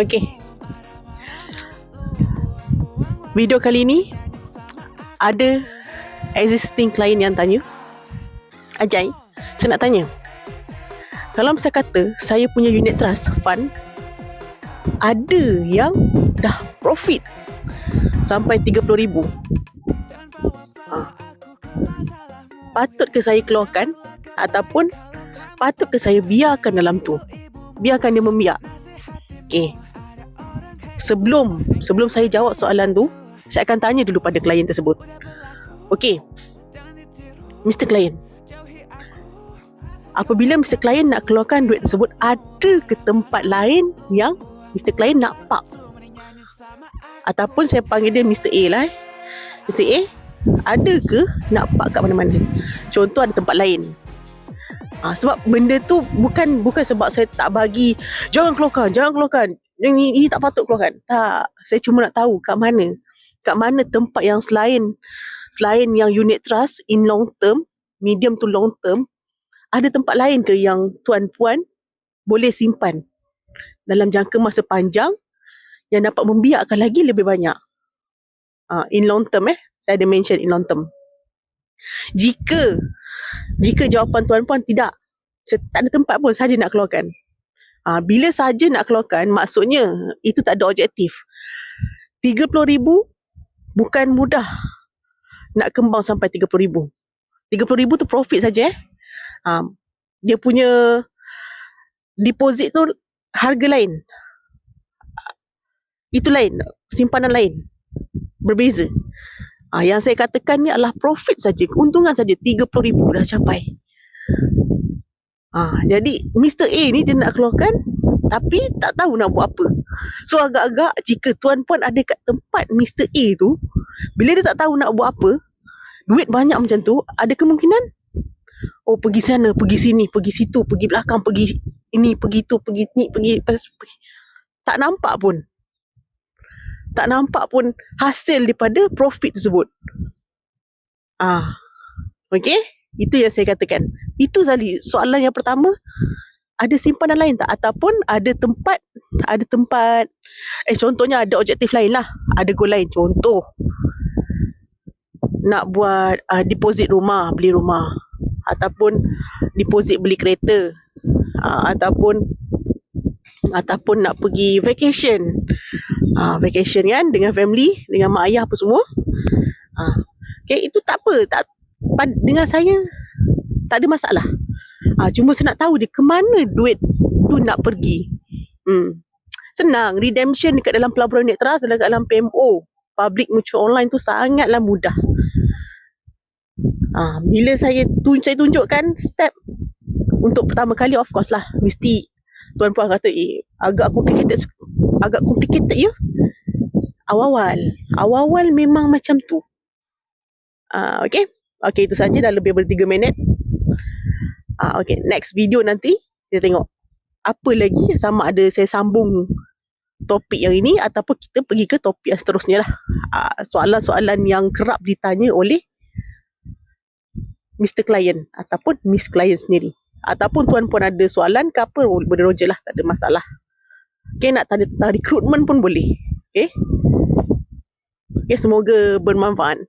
Okay. Video kali ni ada existing client yang tanya. Ajay, saya nak tanya. Kalau saya kata saya punya unit trust fund ada yang dah profit sampai RM30,000. Ha. Patut ke saya keluarkan ataupun patut ke saya biarkan dalam tu? Biarkan dia membiak. Okay. Sebelum sebelum saya jawab soalan tu, saya akan tanya dulu pada klien tersebut. Okay. Mr. Client. Apabila Mr. Client nak keluarkan duit tersebut, ada ke tempat lain yang Mr. Client nak park? Ataupun saya panggil dia Mr. A lah eh. Mr. A, ada ke nak park kat mana-mana? Contoh ada tempat lain. Ah, sebab benda tu bukan bukan sebab saya tak bagi jangan keluarkan, jangan keluarkan. Ini, ini tak patut keluarkan. Tak, saya cuma nak tahu kat mana. Kat mana tempat yang selain selain yang unit trust in long term, medium to long term, ada tempat lain ke yang tuan-puan boleh simpan dalam jangka masa panjang yang dapat membiakkan lagi lebih banyak. Uh, in long term eh, saya ada mention in long term. Jika jika jawapan tuan-puan tidak, saya tak ada tempat pun saja nak keluarkan. Uh, bila saja nak keluarkan, maksudnya itu tak ada objektif. RM30,000 bukan mudah nak kembang sampai RM30,000. RM30,000 tu profit saja eh. Um, dia punya deposit tu harga lain. Itu lain, simpanan lain. Berbeza. Ah, yang saya katakan ni adalah profit saja, keuntungan saja RM30,000 dah capai. Ah, jadi Mr. A ni dia nak keluarkan tapi tak tahu nak buat apa. So agak-agak jika tuan puan ada kat tempat Mr. A tu, bila dia tak tahu nak buat apa, duit banyak macam tu, ada kemungkinan oh pergi sana, pergi sini, pergi situ, pergi belakang, pergi ini, pergi tu, pergi ni, pergi, pergi, tak nampak pun. Tak nampak pun hasil daripada profit tersebut. Ah. Okay? Itu yang saya katakan. Itu tadi soalan yang pertama. Ada simpanan lain tak? Ataupun ada tempat, ada tempat, eh contohnya ada objektif lain lah. Ada goal lain. Contoh, nak buat uh, deposit rumah, beli rumah. Ataupun deposit beli kereta. Uh, ataupun ataupun nak pergi vacation. Uh, vacation kan dengan family, dengan mak ayah apa semua. Uh, okay, itu tak apa. Tak, dengan saya tak ada masalah. Ha, cuma saya nak tahu dia ke mana duit tu nak pergi. Hmm. Senang. Redemption dekat dalam pelaburan unit trust dekat dalam PMO. Public Mutual Online tu sangatlah mudah. Ha, bila saya, tun saya tunjukkan step untuk pertama kali of course lah. Mesti tuan puan kata eh agak complicated agak complicated ya. Awal-awal. Awal-awal memang macam tu. Uh, okay. Okay itu saja dah lebih dari 3 minit. Ah uh, okay, next video nanti kita tengok apa lagi sama ada saya sambung topik yang ini ataupun kita pergi ke topik yang seterusnya lah. Uh, soalan-soalan yang kerap ditanya oleh Mr. Client ataupun Miss Client sendiri. Ataupun tuan-puan ada soalan ke apa, boleh roja lah, tak ada masalah. Okay, nak tanya tentang recruitment pun boleh. Okay. Okay, semoga bermanfaat.